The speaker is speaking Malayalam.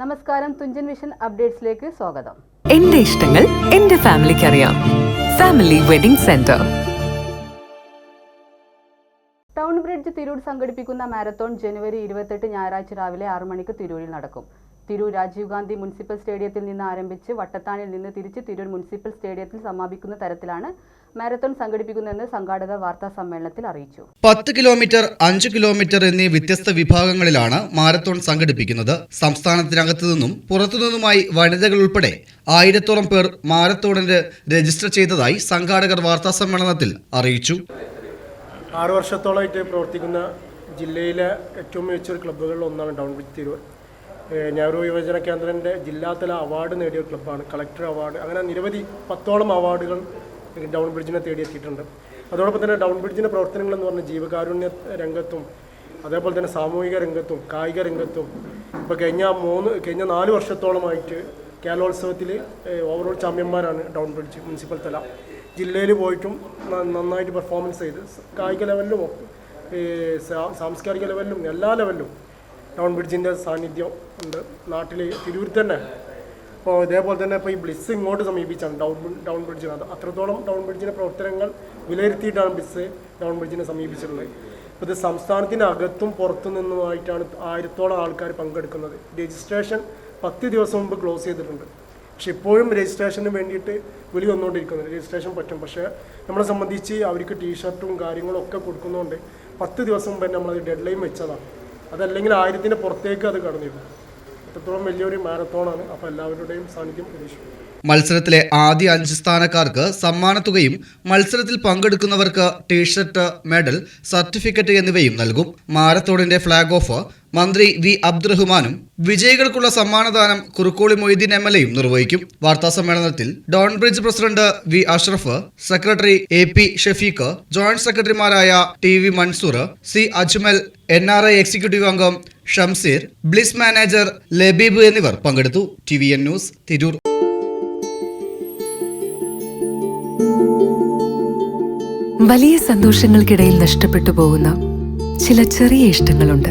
നമസ്കാരം തുഞ്ചൻ വിഷൻ അപ്ഡേറ്റ്സിലേക്ക് സ്വാഗതം. എന്റെ ഇഷ്ടങ്ങൾ എന്റെ ഫാമിലിക്ക് അറിയാം. Family wedding centre. Town bridge Tirur സംഘടിപ്പിക്കുന്ന മാരത്തോൺ ജനുവരി ഇരുപത്തെട്ട് ഞായറാഴ്ച രാവിലെ ആറു മണിക്ക് തിരൂരിൽ നടക്കും. തിരൂർ രാജീവ് ഗാന്ധി മുനിസിപ്പൽ സ്റ്റേഡിയത്തിൽ നിന്ന് ആരംഭിച്ച് വട്ടത്താനിൽ നിന്ന് തിരിച്ച് തിരൂർ മുനിസിപ്പൽ സ്റ്റേഡിയത്തിൽ സമാപിക്കുന്ന തരത്തിലാണ് മാരത്തോൺ സംഘടിപ്പിക്കുന്നതെന്ന് സംഘാടക വാർത്താ സമ്മേളനത്തിൽ അറിയിച്ചു. പത്ത് കിലോമീറ്റർ അഞ്ച് കിലോമീറ്റർ എന്നീ വ്യത്യസ്ത വിഭാഗങ്ങളിലാണ് മാരത്തോൺ സംഘടിപ്പിക്കുന്നത്. സംസ്ഥാനത്തിനകത്തു നിന്നും പുറത്തുനിന്നുമായി വനിതകൾ ഉൾപ്പെടെ ആയിരത്തോളം പേർ മാരത്തോണിന് രജിസ്റ്റർ ചെയ്തതായി സംഘാടകർ വാർത്താ സമ്മേളനത്തിൽ അറിയിച്ചു. ആറ് വർഷത്തോളമായിട്ട് പ്രവർത്തിക്കുന്ന ജില്ലയിലെ ഏറ്റവും മികച്ച ക്ലബ്ബുകളിൽ ഒന്നാണ് ഡൗൺ തിരൂർ. നെഹ്റു യുവജന കേന്ദ്രന്റെ ജില്ലാതല അവാർഡ് നേടിയ ക്ലബ്ബാണ് കളക്ടർ അവാർഡ് അങ്ങനെ നിരവധി പത്തോളം അവാർഡുകൾ ഡൗൺ ബ്രിഡ്ജിനെ തേടിയെത്തിയിട്ടുണ്ട്. അതോടൊപ്പം തന്നെ ഡൗൺ ബ്രിഡ്ജിന്റെ പ്രവർത്തനങ്ങൾ എന്ന് പറഞ്ഞാൽ ജീവകാരുണ്യ രംഗത്തും അതേപോലെ തന്നെ സാമൂഹിക രംഗത്തും കായിക രംഗത്തും. ഇപ്പോൾ കഴിഞ്ഞ മൂന്ന് കഴിഞ്ഞ നാല് വർഷത്തോളമായിട്ട് കേരളോത്സവത്തിൽ ഓവറോൾ ചാമ്പ്യന്മാരാണ് ഡൗൺ ബ്രിഡ്ജ് മുനിസിപ്പൽ തല. ജില്ലയിൽ പോയിട്ടും നന്നായിട്ട് പെർഫോമൻസ് ചെയ്ത് കായിക ലെവലിലും സാംസ്കാരിക ലെവലിലും എല്ലാ ലെവലിലും ഡൗൺ ബ്രിഡ്ജിന്റെ സാന്നിധ്യം ഉണ്ട്. നാട്ടിൽ തിരൂരിൽ തന്നെ. അപ്പോൾ ഇതേപോലെ തന്നെ ഇപ്പോൾ ഈ ബ്ലിസ് ഇങ്ങോട്ട് സമീപിച്ചാണ് ടൗൺ ഡൗൺ ബ്രിഡ്ജിന് അത്. അത്രത്തോളം ഡൗൺ ബ്രിഡ്ജിന്റെ പ്രവർത്തനങ്ങൾ വിലയിരുത്തിയിട്ടാണ് ബ്ലിസ് ഡൗൺ ബ്രിഡ്ജിനെ സമീപിച്ചിട്ടുള്ളത്. ഇപ്പോൾ ഇത് സംസ്ഥാനത്തിനകത്തും പുറത്തു നിന്നുമായിട്ടാണ് ആയിരത്തോളം ആൾക്കാർ പങ്കെടുക്കുന്നത്. രജിസ്ട്രേഷൻ പത്ത് ദിവസം മുമ്പ് ക്ലോസ് ചെയ്തിട്ടുണ്ട്. പക്ഷെ ഇപ്പോഴും രജിസ്ട്രേഷന് വേണ്ടിയിട്ട് വിളി വന്നുകൊണ്ടിരിക്കുന്നുണ്ട്. രജിസ്ട്രേഷൻ പറ്റും. പക്ഷേ നമ്മളെ സംബന്ധിച്ച് അവർക്ക് ടീഷർട്ടും കാര്യങ്ങളും ഒക്കെ കൊടുക്കുന്നതുകൊണ്ട് പത്ത് ദിവസം മുമ്പ് തന്നെ നമ്മളത് ഡെഡ് ലൈൻ വെച്ചതാണ്. അതല്ലെങ്കിൽ ആയിരത്തിന്റെ പുറത്തേക്ക് അത് കടന്നിരുന്നു അത്രത്തോളം വലിയൊരു മാരത്തോണാണ്. അപ്പോൾ എല്ലാവരുടെയും സാന്നിധ്യം പ്രതീക്ഷിക്കുന്നു മത്സരത്തിലെ ആദ്യ അഞ്ച് സ്ഥാനക്കാർക്ക് സമ്മാനത്തുകയും മത്സരത്തിൽ പങ്കെടുക്കുന്നവർക്ക് ടീഷർട്ട് മെഡൽ സർട്ടിഫിക്കറ്റ് എന്നിവയും നൽകും. മാരത്തോണിന്റെ ഫ്ളാഗ് ഓഫ് മന്ത്രി വി. അബ്ദുറഹ്മാനും വിജയികൾക്കുള്ള സമ്മാനദാനം കുറുക്കോളി മൊയ്തീൻ എം എൽ എയും നിർവഹിക്കും. വാർത്താ സമ്മേളനത്തിൽ town bridge president V. Ashraf secretary A. P. Shafeeq joint സെക്രട്ടറിമാരായ T. V. Mansoor C. Ajmal N. R. I. Executive അംഗം ഷംസീർ ബ്ലിസ് മാനേജർ ലബീബ് എന്നിവർ പങ്കെടുത്തു. T. V. N. News Tirur. വലിയ സന്തോഷങ്ങൾക്കിടയിൽ നഷ്ടപ്പെട്ടു പോകുന്ന ചില ചെറിയ ഇഷ്ടങ്ങളുണ്ട്.